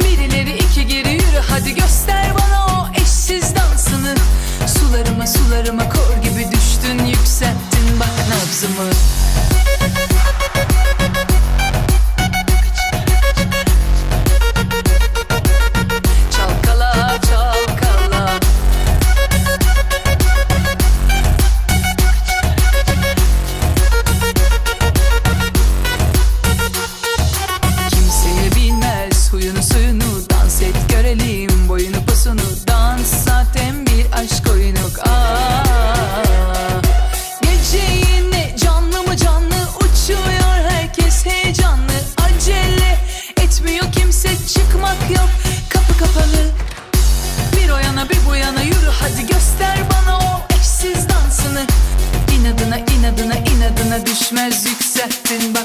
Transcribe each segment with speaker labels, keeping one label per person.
Speaker 1: Birileri iki geri yürü hadi göster.
Speaker 2: nothing but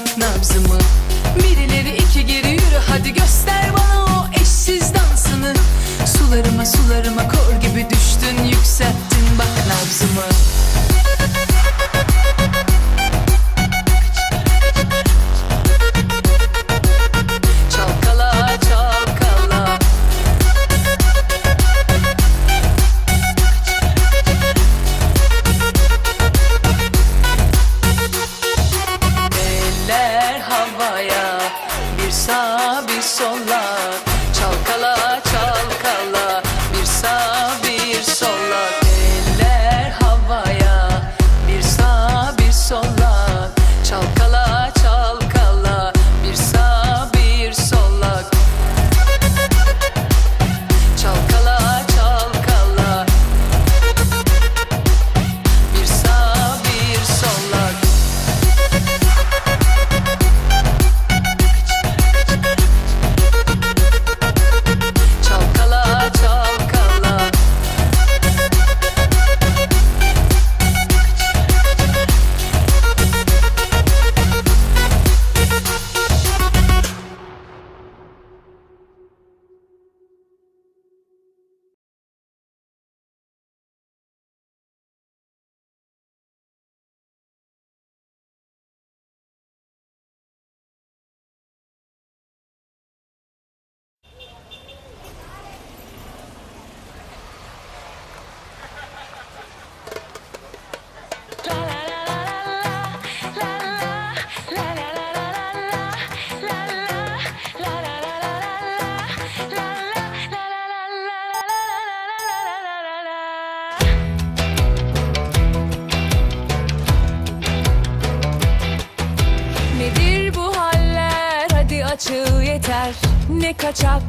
Speaker 2: açığı yeter. Ne kaçak,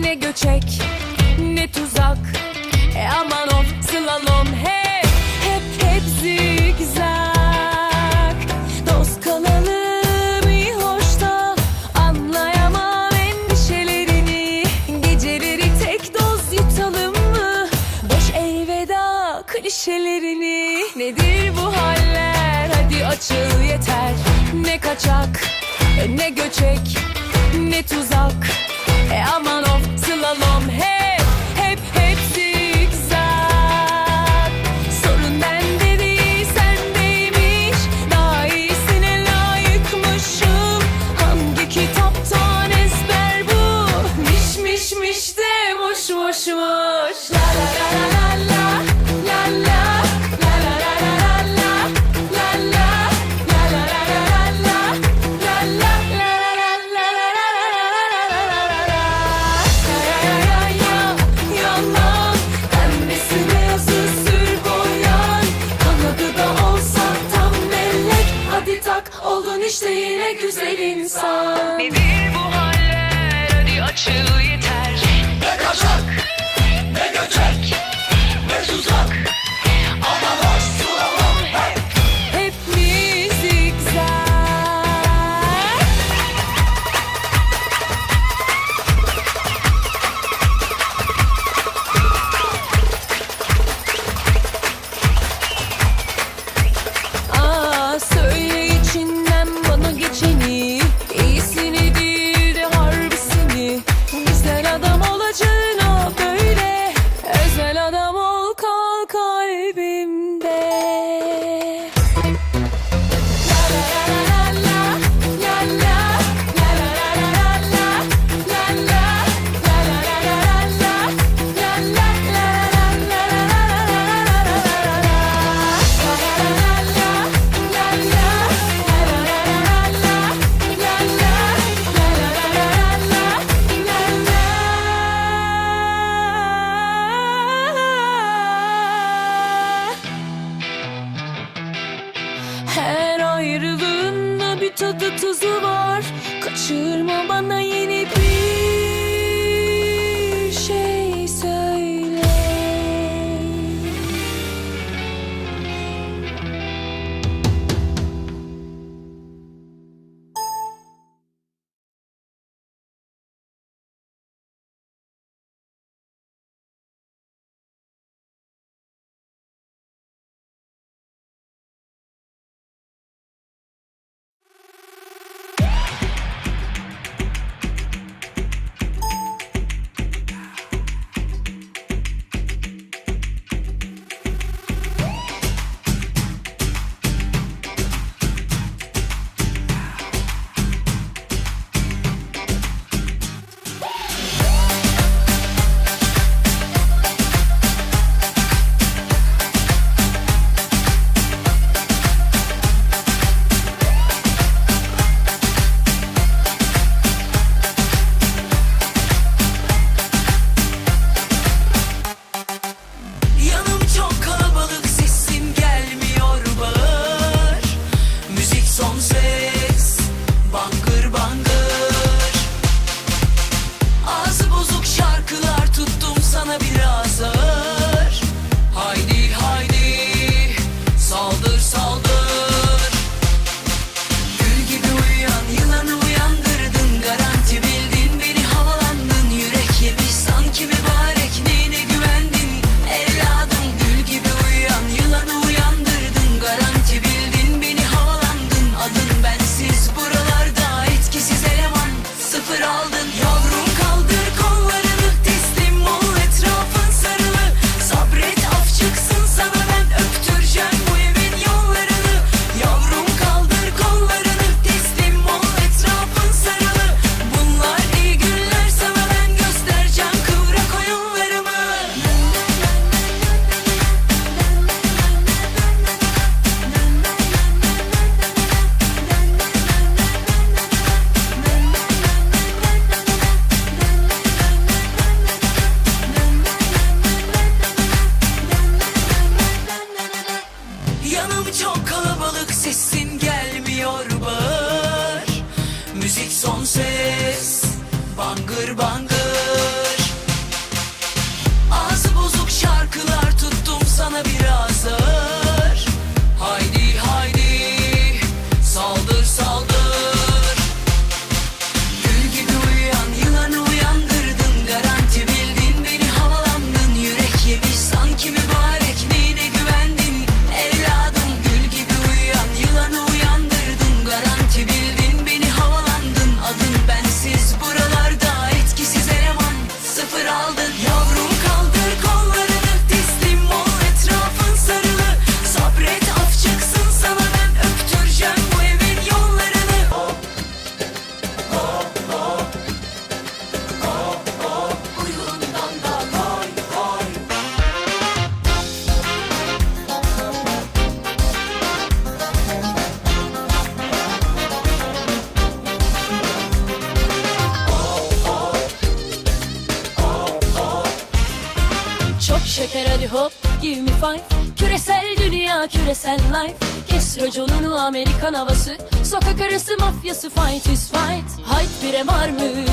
Speaker 2: ne göçek, ne tuzak. E aman of, Ne göçek ne tuzak. E aman işte yine güzel insan.
Speaker 1: Nedir bu haller hadi açıl yeter.
Speaker 3: Ne kaçak ne göçek.
Speaker 2: Şeker hadi hop give me five. Küresel dünya küresel life. Kes raconunu Amerikan havası. Sokak arası mafyası fight is fight. Hayt bire var mı?